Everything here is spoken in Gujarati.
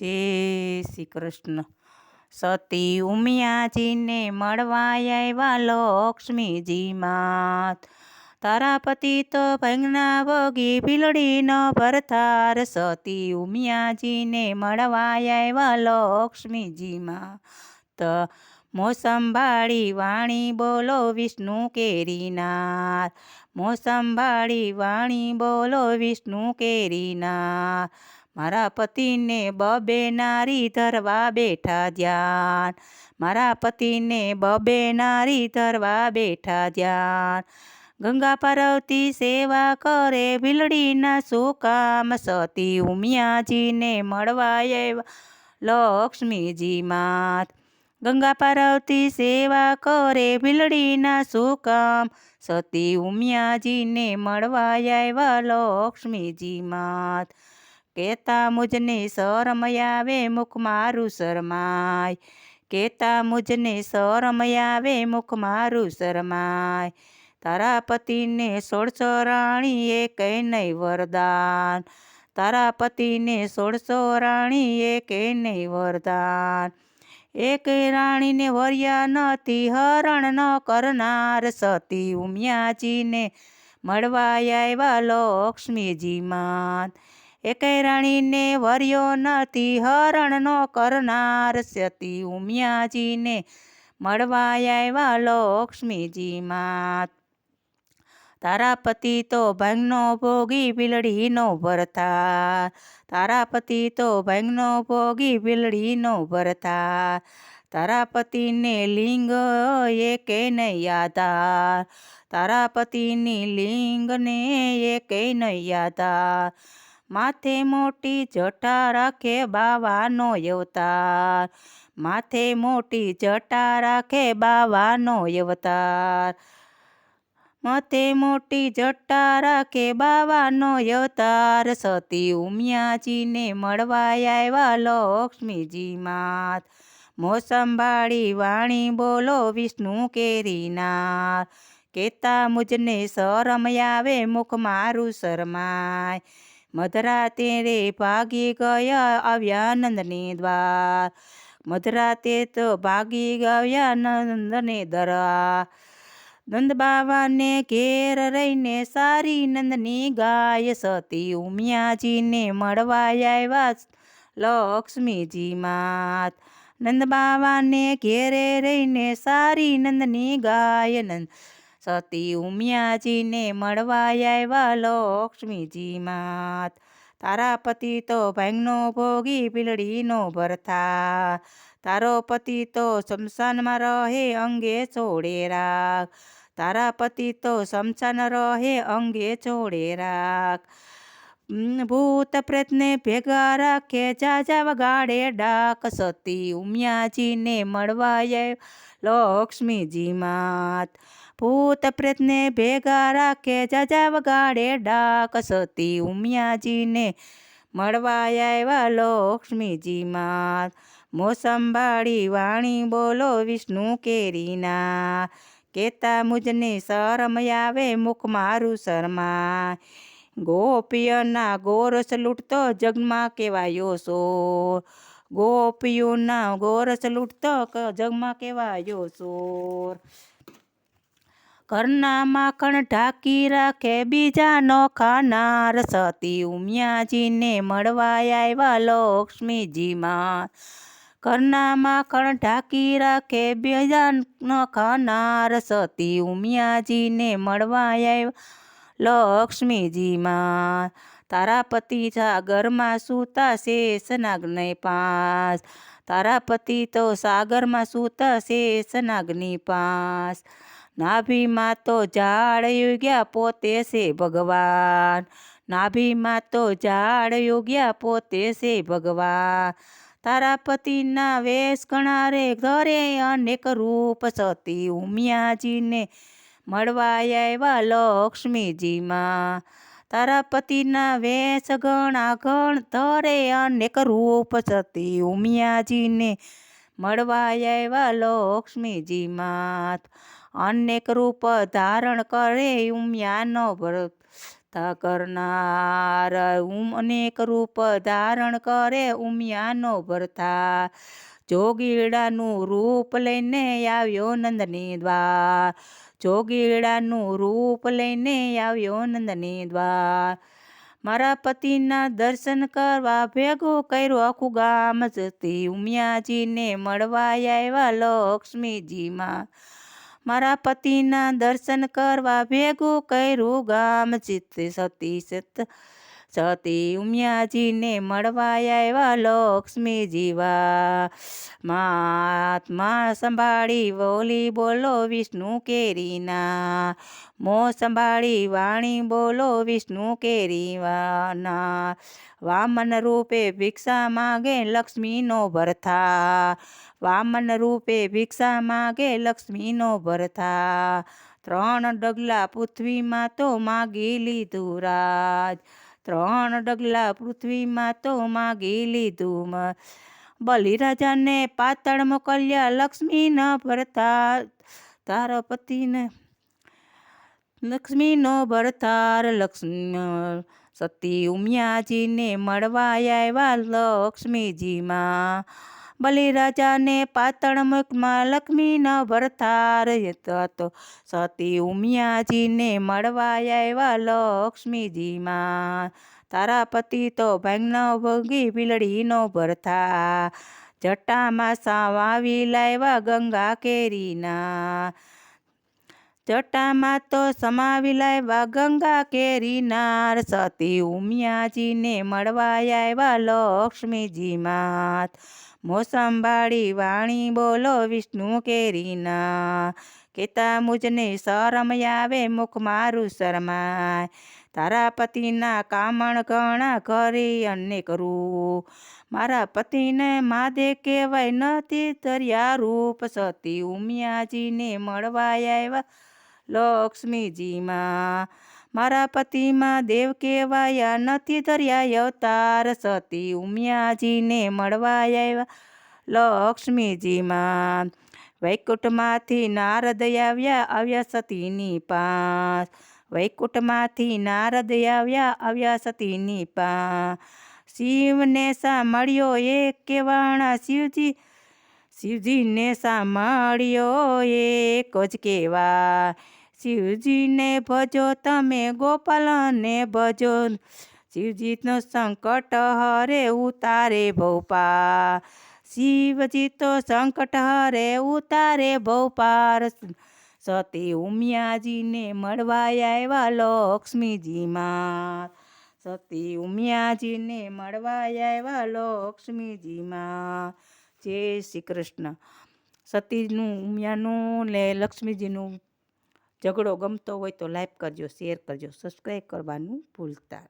જય શ્રી કૃષ્ણ સતી ઉમિયાજીને મળવા આવ્યા લક્ષ્મીજી માત તારા પતિ તો ભંગના ભોગી ભીલડીનો ભરથાર સતી ઉમિયાજીને મળવા આવ્યા લક્ષ્મીજી માત મોસંભાળી વાણી બોલો વિષ્ણુ કેરીનાર. મોસંભાળી વાણી બોલો વિષ્ણુ કેરીનાર. મારા પતિને બબે નારી ધરવા બેઠા ધ્યાન. મારા પતિને બબે નારી ધરવા બેઠા ધ્યાન. ગંગા પાર્વતી સેવા કરે, ભીલડીના સુકામ સતી ઉમિયાજીને મળવા આવ્યા લક્ષ્મીજી માત. ગંગા પાર્વતી સેવા કરે, ભીલડીના સુકામ સતી ઉમિયાજીને મળવા આવ્યા લક્ષ્મીજી માત. કેતા મુજને શરમયાવે મુખ મારું શરમાય. કેતા મુજને શરમયાવે મુખ મારું શરમાય. તારા પતિને સોળસો રાણી એ કઈ નહીં વરદાન. તારા પતિને સોળસો રાણી એ કઈ નહીં વરદાન. એક રાણીને વર્યા નથી, હરણ ન કરનાર સતી ઉમિયાજીને મળવા આવ્યા લક્ષ્મીજી માત એકે રાણીને વર્યો નથી, હરણનો કરનાર સતી ઉમિયાજીને મળવા આવ્યા લક્ષ્મીજી માત તારા પતિ તો ભંગનો ભોગી બિલડીનો ભરતા, તારા પતિ તો ભંગનો ભોગી બિલડીનો ભરતા, તારા પતિને લિંગ એકે નહીં આધાર તારા પતિની લિંગને એકે નહીં આધાર માથે મોટી જટા રાખે બાવાનો અવતાર. માથે મોટી જટા રાખે બાવાનો અવતાર. માથે મોટી જટા રાખે બાવાનો અવતાર. સતી ઉમિયાજીને મળવા આવ્યા લક્ષ્મીજી માત મોસંભાળી વાણી બોલો વિષ્ણુ કેરીનાર. કેતા મુજને શરમ આવે મુખ મારું શરમાય. મધરાતે રે ભાગી ગયા આવ્યા નંદની દ્વાર. મધરાતે તો ભાગી ગયા નંદને દરા. નંદ બાવાને ઘેર રહીને સારી નંદની ગાય સતી ઉમિયાજીને મળવા આવ્યા લક્ષ્મીજી માત. નંદ બાવાને ઘેરે રહીને સારી નંદની ગાય નંદ સતી ઉમિયાજીને મળવા આવ્યા લક્ષ્મીજી માત તારા પતિ તો ભાંગનો ભોગી પીલડીનો ભરથા. તારો પતિ તો શમશાનમાં રહે અંગે છોડે રાખ. તારા પતિ તો શમશાન રહે અંગે છોડે રાખ. ભૂત પ્રેતને ભેગા રાખે જાજા વગાડે, ડાક સતી ઉમિયાજીને મળવા લક્ષ્મીજી માત. ભૂત પ્રેતને ભેગા રાખે જાજા વગાડે, ડાક સતી ઉમિયાજીને મળવા આવ્યા લક્ષ્મીજી માત. મોસંભાળી વાણી બોલો, વિષ્ણુ કેરીના. કેતા મુજને શરમ આવે, મુખ મારું શરમા ગોપીઓના ગોરસ લૂંટતો જગમાં કેવાયો સો ગોપીઓના ગોરસ લૂંટતો જગમાં કેવાયો સોર ઘરના માખણ ઢાંકી રાખે બીજા નો ખાનાર. સતી ઉમિયાજીને મળવા આવ્યા લક્ષ્મીજી માં ઘરના માખણ ઢાંકી રાખે બીજા ન ખાનાર. સતી ઉમિયાજીને મળવા આવ્યા લક્ષ્મીજી માં તારા પતિ સાગરમાં સૂતા શેષ નાગને પાસ. તારા પતિ તો સાગરમાં સૂતા શેષ નાગ્નિ પાસ. નાભીમાં તો ઝાડ યોગ્યા પોતે છે ભગવાન. નાભીમાં તો ઝાડ યોગ્યા પોતે છે ભગવાન. તારા પતિના વેશ ઘણા રે ઘરે અનેક રૂપ સતી ઉમિયાજીને મળવા આવ્યા લક્ષ્મીજીમાં. તારા પતિના વેશ ગણા ગણ ધરે અનેક રૂપ સતી ઉમિયાજીને મળવા આવ્યા લક્ષ્મીજીમાં. અનેક રૂપ ધારણ કરે ઉમિયાનો કથા કરનાર. ઉમ અનેક રૂપ ધારણ કરે ઉમિયાનો ભરથા જોગીડાનું રૂપ લઈને આવ્યો નંદની દ્વાર જોગીડાનું રૂપ લઈને આવ્યો નંદની દ્વાર મારા પતિના દર્શન કરવા ભેગું કર્યું આખું ગામ જતી ઉમિયાજીને મળવા આવ્યા લક્ષ્મીજીમાં. મારા પતિના દર્શન કરવા ભેગું કર્યું ગામ ચિત્ત સતી સત સતી ઉમિયાજીને મળવા આવ્યા લક્ષ્મી જીવા. મા સંભાળી બોલી બોલો વિષ્ણુ કેરીના. મો સંભાળી વાણી બોલો વિષ્ણુ કેરીવાના. વામન રૂપે ભિક્ષા માગે લક્ષ્મીનો ભરથા. વામન રૂપે ભિક્ષા માગે લક્ષ્મીનો ભરથા. ત્રણ ડગલા પૃથ્વીમાં તો માગી લીધું રાજ. ત્રણ ડગલા પૃથ્વીમાં તો માગી લીધું બલિરાજાને પાતળ મોકલ્યા લક્ષ્મીના ભરતા તારા પતિને લક્ષ્મીનો ભરતાર લક્ષ્મી સતી ઉમિયાજીને મળવા આવ્યા લક્ષ્મીજીમાં. બલિરાજાને પાતળ મુખમાં લક્ષ્મીના ભરતાર હતો. સતી ઉમિયાજીને મળવા આવ્યા લક્ષ્મીજીમાં. તારા પતિ તો ભાંગનો ભોગી બિલડીનો ભરથા જટામાં સાવાવી લાવ્યા ગંગા કેરીના. જટામાં તો સમાવી લાવ્યા ગંગા કેરીનાર. સતી ઉમિયાજીને મળવા આવ્યા લક્ષ્મીજી માત મોસંબાળી વાણી બોલો વિષ્ણુ કેરીના કેતા મુજને શરમ આવે મુખ મારું શરમાય. તારા પતિના કામણ ઘણા કરી અને કરું. મારા પતિને માદે કહેવાય નથી તર્યા રૂપ સતી ઉમિયાજીને મળવા આવ્યા લક્ષ્મીજીમાં, મારા પતિમાં દેવ કહેવાયા નથી ધર્યા, અવતાર સતી ઉમિયાજીને મળવા આવ્યા. લક્ષ્મીજીમાં, વૈકુંઠમાંથી નારદ આવ્યા આવ્યા સતીની પાસ. વૈકુંઠમાંથી નારદ આવ્યા આવ્યા સતીની પા શિવને સા મળ્યો એક કેવાણા શિવજી? શિવજીને સા મળ્યો એક જ કેવા શિવજીને ભજો, તમે ગોપાલને ભજો. શિવજીનો સંકટ હરે ઉતારે ભોપા શિવજી તો સંકટ હરે ઉતારે ભોપાર. સતી ઉમિયાજીને મળવા આવ્યા લક્ષ્મીજીમાં. સતી ઉમિયાજીને મળવા આવ્યા લક્ષ્મીજીમાં. જય શ્રી કૃષ્ણ. સતીનું, ઉમિયાનું ને લક્ષ્મીજીનું ઝઘડો ગમતો હોય તો લાઈક કરજો શેર કરજો સબસ્ક્રાઈબ કરવાનું ભૂલતા